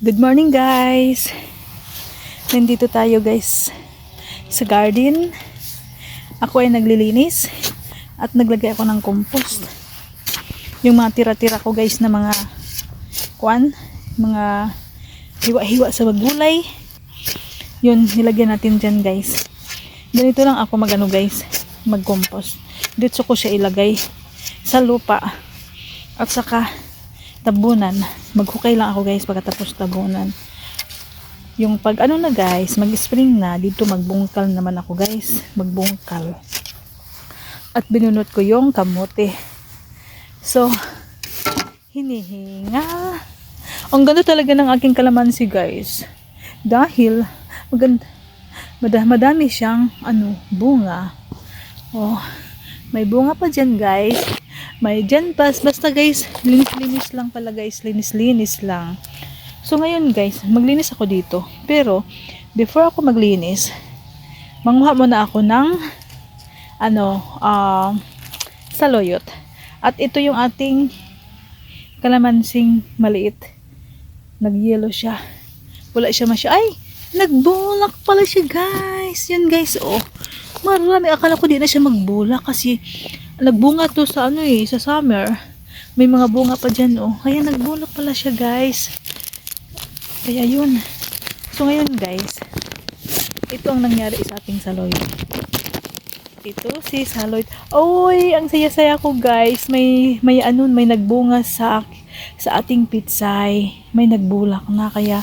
Good morning guys! Nandito tayo guys sa garden. Ako ay naglilinis at naglagay ako ng compost. Yung mga tira-tira ko guys na mga kwan, mga hiwa-hiwa sa gulay. Yun, nilagyan natin dyan guys. Ganito lang ako magano guys, mag-compost. Dito ko siya ilagay sa lupa at saka tabunan. Maghukay lang ako guys pagkatapos tabunan. Yung pag ano na guys, mag-spring na, dito magbungkal naman ako guys. Magbungkal. At binunot ko yung kamote. So, hinihinga. Ang ganda talaga ng aking kalamansi guys. Dahil, maganda, mada- madami siyang ano, bunga. Oh, may bunga pa dyan guys. May pa. Basta guys, linis-linis lang pala guys. Linis-linis lang. So ngayon guys, maglinis ako dito. Pero, before ako maglinis, manguha muna ako ng ano, ah, saloyot. At ito yung ating kalamansing maliit. Nag-yellow siya. Wala siya masya. Ay! Nagbulak pala siya guys. Yan guys, oh. Marami. Akala ko di na siya magbulak kasi nagbunga to sa ano eh, sa summer. May mga bunga pa dyan, oh. Kaya nagbulak pala siya guys. Kaya yun. So ngayon guys, ito ang nangyari sa ating saloy. Ito si saloy. Oy, ang saya-saya ko guys. May may ano, may nagbunga sa sa ating pitsay. May nagbulak na kaya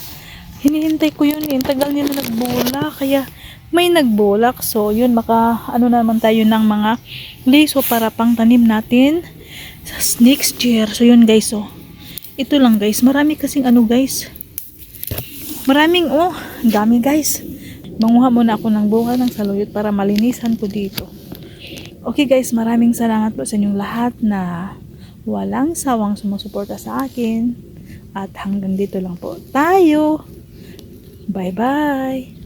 hinihintay ko yun. eh. Ang tagal niya na nagbulak kaya may nagbulak. So yun maka ano naman tayo ng mga liso para pang tanim natin sa next year. So yun guys, oh. Ito lang guys. Marami kasing ano guys. Maraming oh, dami guys. Manguha muna ako ng bunga ng saluyot para malinisan ko dito. Okay guys, maraming salamat po sa inyong lahat na walang sawang sumusuporta sa akin. At hanggang dito lang po tayo. Bye-bye!